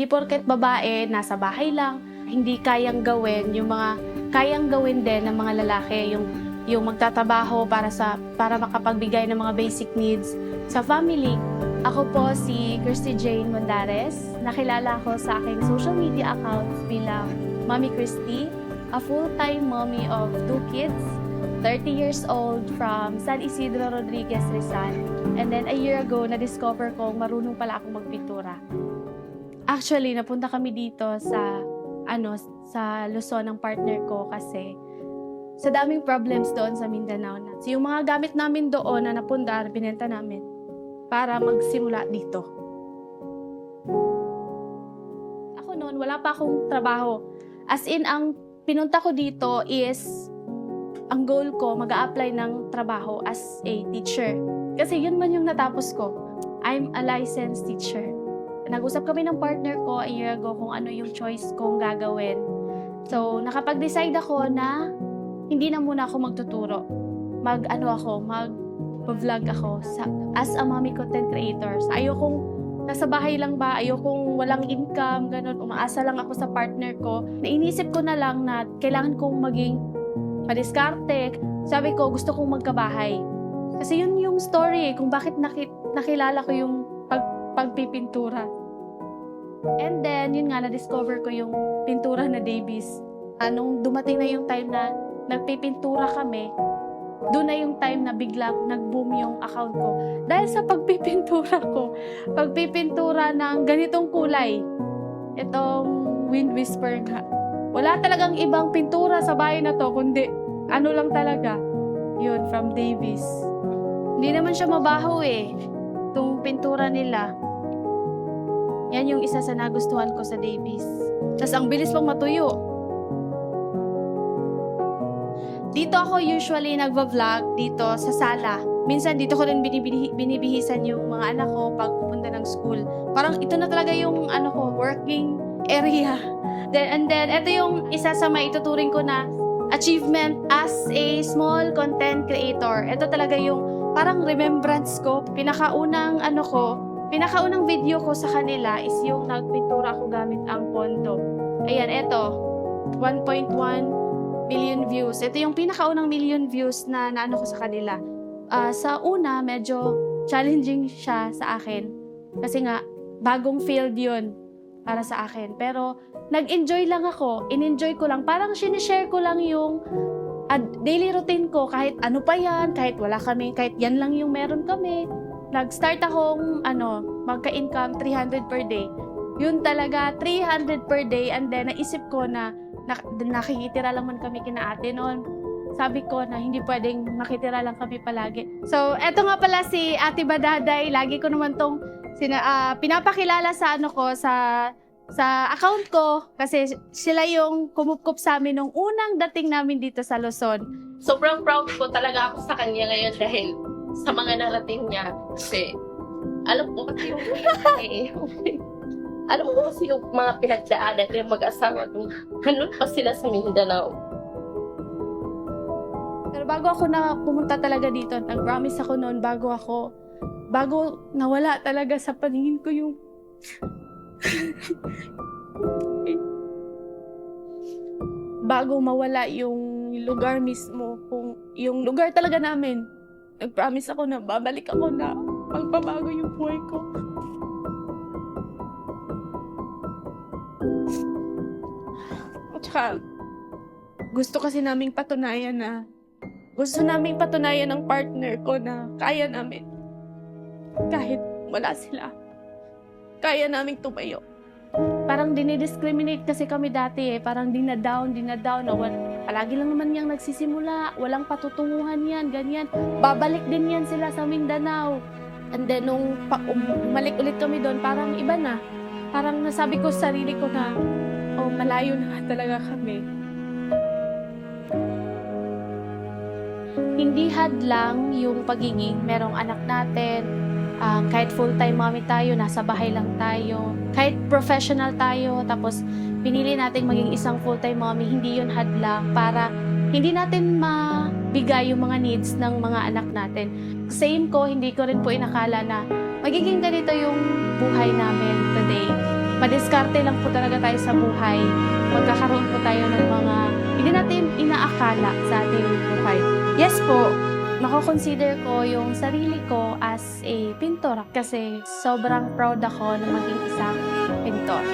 Hindi porket babae, nasa bahay lang, hindi kayang gawin yung mga kayang gawin din ng mga lalaki yung yung magtatrabaho para sa para makapagbigay ng mga basic needs sa family. Ako po si Christy Jane Mondares. Nakilala ko sa aking social media accounts bilang Mommy Christy, a full-time mommy of two kids, 30 years old from San Isidro Rodriguez, Rizal. And then a year ago, na-discover ko marunong pala akong magpintura. Actually, napunta kami dito sa ano sa Luzon ng partner ko kasi sa daming problems doon sa Mindanao na. So, yung mga gamit namin doon na napundar, binenta namin para magsimula dito. Ako noon, wala pa akong trabaho. As in, ang pinunta ko dito is, ang goal ko, mag apply ng trabaho as a teacher. Kasi yun man yung natapos ko. I'm a licensed teacher. Nag-usap kami ng partner ko a year ago kung ano yung choice kong gagawin. So, nakapag-decide ako na hindi na muna ako magtuturo. Mag, ano ako, mag-vlog ako sa, as a mommy content creator. So, ayokong nasa bahay lang ba, ayokong walang income, ganun, umaasa lang ako sa partner ko. Nainisip ko na lang na kailangan kong maging madiskarte. Sabi ko, gusto kong magkabahay. Kasi yun yung story eh, kung bakit naki- nakilala ko yung pag, pagpipintura. And then, yun nga, na-discover ko yung pintura na Davies. Anong dumating na yung time na nagpipintura kami, doon na yung time na biglang nag-boom yung account ko. Dahil sa pagpipintura ko, pagpipintura ng ganitong kulay, itong wind whisper nga. Wala talagang ibang pintura sa bahay na to, kundi ano lang talaga. Yun, from Davies. Hindi naman siya mabaho eh. Itong pintura nila. Yan yung isa sa nagustuhan ko sa Davies. Tapos ang bilis pang matuyo. Dito ako usually nagva-vlog dito sa sala. Minsan dito ko rin binibihi- binibihisan yung mga anak ko pag pupunta ng school. Parang ito na talaga yung ano ko, working area. Then, and then, ito yung isa sa maituturing ko na achievement as a small content creator. Ito talaga yung parang remembrance ko. Pinakaunang ano ko, pinakaunang video ko sa kanila is yung nagpintura ko gamit ang pondo. Ayan, ito. 1.1 million views. Ito yung pinakaunang million views na naano ko sa kanila. Ah, sa una, medyo challenging siya sa akin. Kasi nga, bagong field yun para sa akin. Pero, nag-enjoy lang ako. In-enjoy ko lang. Parang sinishare ko lang yung ad- daily routine ko. Kahit ano pa yan, kahit wala kami, kahit yan lang yung meron kami. Nag-start akong, ano, magka-income 300 per day. Yun talaga, 300 per day. And then, naisip ko na, nak- nakikitira lang man kami kina ate noon. Sabi ko na hindi pwedeng makitira lang kami palagi. So, eto nga pala si Ate Badaday. Lagi ko naman tong sina, ah, pinapakilala sa ano ko, sa sa account ko kasi sila yung kumupkup sa amin nung unang dating namin dito sa Luzon. sobrang proud ko talaga ako sa kanya ngayon dahil sa mga narating niya. Kasi, alam ko kasi yung eh, alam ko kasi yung mga pinagdaanan ng mag-asawa nung hanun pa sila sa Mindanao. Pero bago ako na pumunta talaga dito, nag-promise ako noon bago ako, bago nawala talaga sa paningin ko yung bago mawala yung lugar mismo, kung yung lugar talaga namin, nag-promise ako na babalik ako na magbabago yung buhay ko. At saka, gusto kasi naming patunayan na gusto naming patunayan ng partner ko na kaya namin. Kahit wala sila. Kaya naming tumayo. Parang dinidiscriminate kasi kami dati eh. Parang dinadown, dinadown. Na wal, palagi lang naman niyang nagsisimula. Walang patutunguhan yan, ganyan. Babalik din yan sila sa Mindanao. And then nung pa, um, bumalik ulit kami doon, parang iba na. Parang nasabi ko sa sarili ko na, oh, malayo na talaga kami. hindi hadlang yung pagiging merong anak natin, um, kahit full-time mommy tayo, nasa bahay lang tayo, kahit professional tayo, tapos pinili nating maging isang full-time mommy, hindi yun hadlang para hindi natin mabigay yung mga needs ng mga anak natin. Same ko, hindi ko rin po inakala na magiging ganito yung buhay namin today. madiskarte lang po talaga tayo sa buhay. Magkakaroon po tayo ng mga hindi natin inaakala sa ating buhay. Yes po, Nako-consider ko yung sarili ko as a pintora kasi sobrang proud ako na maging isang pintor.